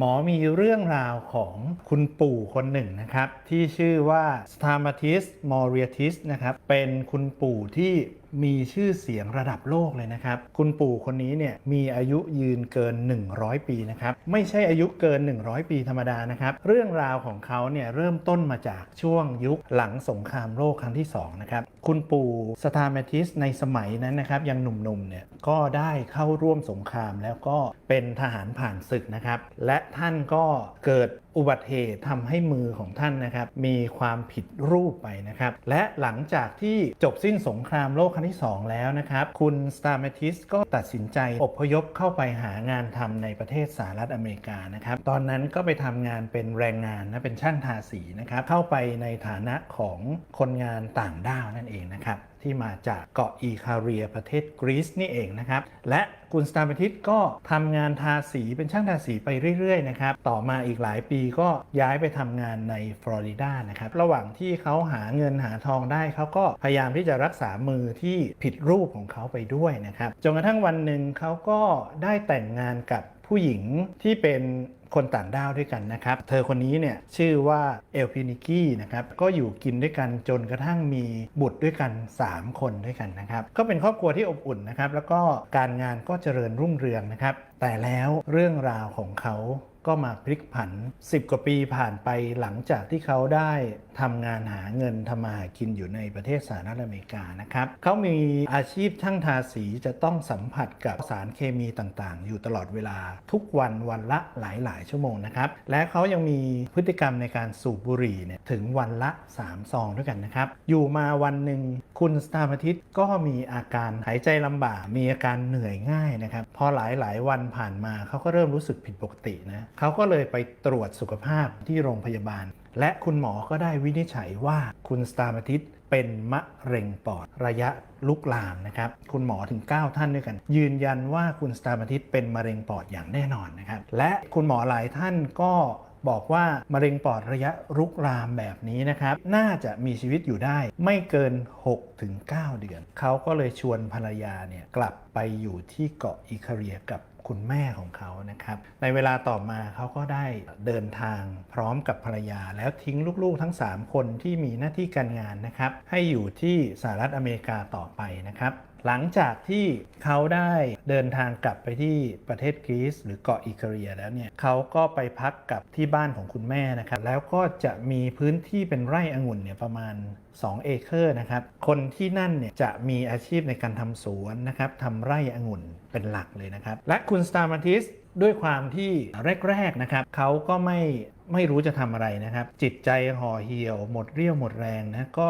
หมอมีเรื่องราวของคุณปู่คนหนึ่งนะครับ ที่ชื่อว่า s t a m a t i s m o r i a t i s นะครับ เป็นคุณปู่ที่ มีชื่อเสียงระดับโลกเลยนะครับ คุณปู่คนนี้เนี่ยมีอายุยืนเกิน 100 ปีนะครับ ไม่ใช่อายุเกิน 100 ปีธรรมดานะครับ เรื่องราวของเขาเนี่ยเริ่มต้นมาจากช่วงยุคหลังสงครามโลกครั้งที่2นะครับ คุณปู่สตาร์เมทิสในสมัยนั้นนะครับ ยังหนุ่มๆเนี่ยก็ได้เข้าร่วมสงครามแล้วก็เป็นทหารผ่านศึกนะครับ และท่านก็เกิด อุบัติเหตุทำให้มือของท่านนะครับ มีความผิดรูปไปนะครับ และหลังจากที่จบสิ้นสงครามโลกครั้งที่ 2 แล้วนะครับ คุณสตาร์เมทิสก็ตัดสินใจอพยพเข้าไปหางานทำในประเทศสหรัฐอเมริกานะครับ ตอนนั้นก็ไปทำงานเป็นแรงงานนะเป็นช่างทาสีนะครับ เข้าไปในฐานะของคนงานต่างด้าวนั่นเองนะครับที่มาจากเกาะอีคาเรียประเทศกรีซนี่เองนะครับ และคุณสตาร์เมทิสก็ทำงานทาสีเป็นช่างทาสีไปเรื่อยๆนะครับ ต่อมาอีกหลายปีก็ย้ายไปทำงานในฟลอริดานะครับ ระหว่างที่เขาหาเงินหาทองได้เขาก็พยายามที่จะรักษามือที่ผิดรูปของเขาไปด้วยนะครับ จนกระทั่งวันหนึ่งเขาก็ได้แต่งงานกับ ผู้หญิงที่เป็นคนต่างด้าวด้วยกันนะครับ เธอคนนี้เนี่ยชื่อว่าเอลพินิกี้นะครับ ก็อยู่กินด้วยกันจนกระทั่งมีบุตรด้วยกัน 3 คนด้วยกันนะครับ ก็เป็นครอบครัวที่อบอุ่นนะครับ แล้วก็การงานก็เจริญรุ่งเรืองนะครับ แต่แล้วเรื่องราวของเขาก็มาพลิกผัน 10 กว่าปีผ่านไปหลังจากที่เขาได้ทำงานหาเงินทำมาหากินอยู่ในประเทศสหรัฐอเมริกานะครับเขามีอาชีพช่างทาสีจะต้องสัมผัสกับสารเคมีต่างๆ อยู่ตลอดเวลาทุกวันวันละหลายๆ ชั่วโมงนะครับและเขายังมีพฤติกรรมในการสูบบุหรี่เนี่ยถึงวันละ 3 ซองด้วยกันนะครับอยู่มาวันหนึ่ง คุณสตาร์มทิตก็มีอาการหายใจลำบากมีอาการเหนื่อยง่ายนะครับพอหลายๆวันผ่านมาเขาก็เริ่มรู้สึกผิดปกตินะเขาก็เลยไปตรวจสุขภาพที่โรงพยาบาล และคุณหมอก็ได้วินิจฉัยว่าคุณสตาร์มทิตเป็นมะเร็งปอดระยะลุกลามนะครับ คุณหมอถึง 9 ท่านด้วยกัน ยืนยันว่าคุณสตาร์มทิตเป็นมะเร็งปอดอย่างแน่นอนนะครับ และคุณหมอหลายท่านก็ บอกว่ามะเร็งปอดระยะรุกรามแบบนี้นะครับ น่าจะมีชีวิตอยู่ได้ไม่เกิน 6-9 เดือน เขาก็เลยชวนภรรยาเนี่ยกลับไปอยู่ที่เกาะอิคาเรียกับคุณแม่ของเขานะครับ ในเวลาต่อมาเขาก็ได้เดินทางพร้อมกับภรรยา แล้วทิ้งลูกๆทั้ง 3 คนที่มีหน้าที่การงานนะครับ ให้อยู่ที่สหรัฐอเมริกาต่อไปนะครับ หลังจากที่เขาได้เดินทางกลับไปที่ประเทศกรีซหรือเกาะอิคาเรียแล้วเนี่ยเขาก็ไปพักกับที่บ้านของคุณแม่นะครับแล้วก็จะมีพื้นที่เป็นไร่องุ่นเนี่ยประมาณ 2 เอเคอร์นะครับคนที่นั่นเนี่ยจะมีอาชีพในการทำสวนนะครับทำไร่องุ่นเป็นหลักเลยนะครับและคุณสตาร์มาทิส ด้วยความที่แรกๆนะครับเขาก็ไม่ไม่รู้จะทำอะไรนะครับ จิตใจห่อเหี่ยว หมดเรี่ยวหมดแรงนะก็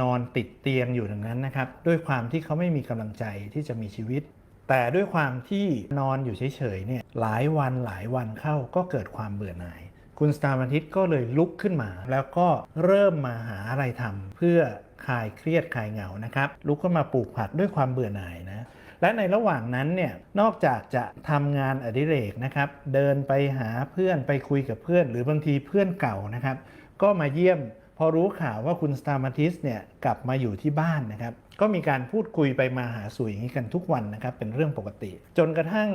นอนติดเตียงอยู่อย่างนั้นนะครับ ด้วยความที่เขาไม่มีกำลังใจที่จะมีชีวิต แต่ด้วยความที่นอนอยู่เฉยๆเนี่ยหลายวันหลายวันเข้าก็เกิดความเบื่อหน่าย คุณสตาร์มาทิตก็เลยลุกขึ้นมา แล้วก็เริ่มมาหาอะไรทำเพื่อคลายเครียดคลายเหงานะครับลุกขึ้นมาปลูกผักด้วยความเบื่อหน่ายนะ และในระหว่างนั้นเนี่ยนอกจากจะทำงานอดิเรกนะครับ เดินไปหาเพื่อนไปคุยกับเพื่อน หรือบางทีเพื่อนเก่านะครับ ก็มาเยี่ยม พอรู้ข่าวว่าคุณสตาร์มาทิสเนี่ยกลับมาอยู่ที่บ้านนะครับ ก็มีการพูดคุยไปมาหาสู่อย่างนี้กันทุกวันนะครับ เป็นเรื่องปกติ จนกระทั่ง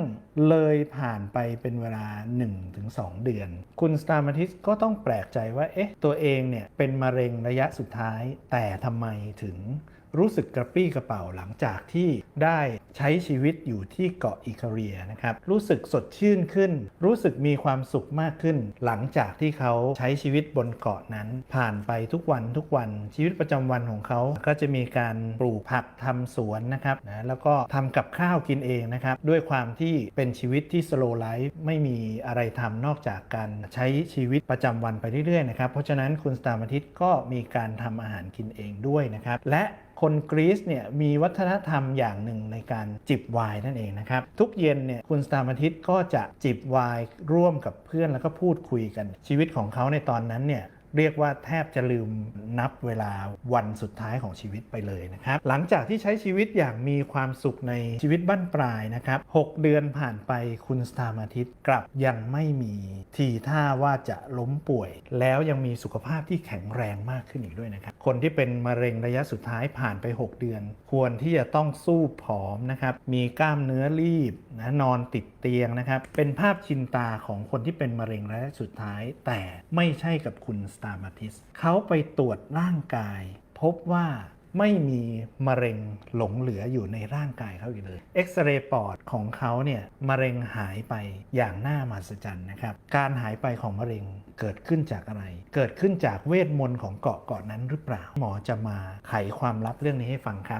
เลยผ่านไปเป็นเวลา 1-2 เดือน คุณสตาร์มาทิสก็ต้องแปลกใจว่าเอ๊ะตัวเองเนี่ยเป็นมะเร็งระยะสุดท้าย แต่ทำไมถึง รู้สึกกระปรี้กระเป๋าหลังจากที่ได้ใช้ชีวิตอยู่ที่เกาะอิคาเรียนะครับ รู้สึกสดชื่นขึ้น รู้สึกมีความสุขมากขึ้น หลังจากที่เขาใช้ชีวิตบนเกาะนั้น ผ่านไปทุกวันทุกวันชีวิตประจำวันของเขาก็จะมีการปลูกผักทำสวนนะครับนะแล้วก็ทำกับข้าวกินเองนะครับ ด้วยความที่เป็นชีวิตที่สโลไลฟ์ไม่มีอะไรทำนอกจากการใช้ชีวิตประจำวันไปเรื่อยๆนะครับเพราะฉะนั้นคุณสตาร์มาทิตก็มีการทำอาหารกินเองด้วยนะครับและ คนกรีซเนี่ยมีวัฒนธรรมอย่างหนึ่งในการจิบไวน์นั่นเองนะครับ ทุกเย็นเนี่ยคุณสตาร์มาทิตก็จะจิบไวน์ร่วมกับเพื่อนแล้วก็พูดคุยกันชีวิตของเขาในตอนนั้นเนี่ย เรียกว่าแทบจะลืมนับเวลาวันสุดท้ายของชีวิตไปเลยนะครับ หลังจากที่ใช้ชีวิตอย่างมีความสุขในชีวิตบั้นปลายนะครับ 6 เดือนผ่านไปคุณสตาร์มาทิตกลับยังไม่มีทีท่าว่าจะล้มป่วย แล้วยังมีสุขภาพที่แข็งแรงมากขึ้นอีกด้วยนะครับ คนที่เป็นมะเร็งระยะสุดท้ายผ่านไป 6 เดือน ควรที่จะต้องสู้ผอมนะครับ มีกล้ามเนื้อรีบนะนอนติดเตียงนะครับ เป็นภาพชินตาของคนที่เป็นมะเร็งระยะสุดท้าย แต่ไม่ใช่กับคุณสตามาทิสเขาไปตรวจร่างกาย พบว่าไม่มีมะเร็งหลงเหลืออยู่ในร่างกายเขาอีกเลย เอ็กซเรย์ปอดของเขาเนี่ยมะเร็งหายไปอย่างน่ามหัศจรรย์นะครับ การหายไปของมะเร็งเกิดขึ้นจากอะไร เกิดขึ้นจากเวทมนต์ของเกาะเกาะนั้นหรือเปล่า หมอจะมาไขความลับเรื่องนี้ให้ฟังครับ